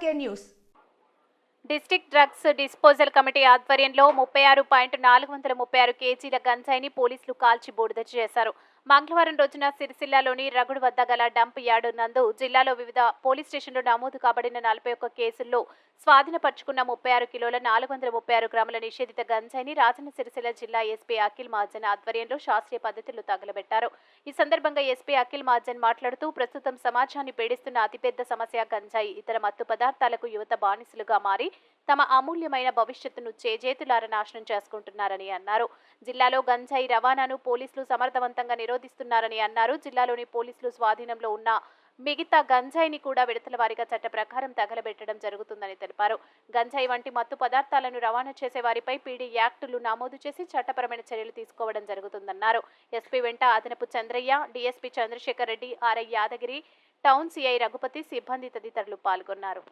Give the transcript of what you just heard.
RK news. District drugs disposal committee ఆధ్వర్యంలో ముప్పై ఆరు పాయింట్ నాలుగు వందల ముప్పై ఆరు కేజీల గంజాయిని పోలీసులు కాల్చి బూడిద చేశారు. మంగళవారం రోజున సిరిసిల్లాలోని రగుడు వద్ద గల డంప్ యార్డు నందు జిల్లాలో వివిధ పోలీస్ స్టేషన్లు నమోదు కాబడిన నలభై ఒక్క కేసుల్లో స్వాధీనపరుచుకున్న ముప్పై ఆరు కిలోల నాలుగు వందల ముప్పై ఆరు గ్రాముల నిషేధిత గంజాయిని రాజన్న సిరిసిల్ల జిల్లా ఎస్పీ అఖిల్ మహాజన్ ఆధ్వర్యంలో శాస్త్రీయ పద్ధతిలో తగలబెట్టారు. ఈ సందర్భంగా ఎస్పీ అఖిల్ మహాజన్ మాట్లాడుతూ ప్రస్తుతం సమాజాన్ని పీడిస్తున్న అతిపెద్ద సమస్య గంజాయి ఇతర మత్తు పదార్థాలకు యువత బానిసలుగా మారి తమ అమూల్యమైన భవిష్యత్తును చేజేతులార నాశనం చేసుకుంటున్నారని అన్నారు. జిల్లాలో గంజాయి రవాణాను పోలీసులు సమర్థవంతంగా నిరోధిస్తున్నారని అన్నారు. జిల్లాలోని పోలీసులు స్వాధీనంలో ఉన్న మిగతా గంజాయిని కూడా విడతల వారీగా చట్ట ప్రకారం తగలబెట్టడం జరుగుతుందని తెలిపారు. గంజాయి వంటి మత్తు పదార్థాలను రవాణా చేసే వారిపై పీడీ యాక్టులు నమోదు చేసి చట్టపరమైన చర్యలు తీసుకోవడం జరుగుతుందన్నారు. ఎస్పీ వెంట అదనపు Chandraiah DSP Chandrasekhar Reddy RI Yadagiri town CI Raghupathi సిబ్బంది తదితరులు పాల్గొన్నారు.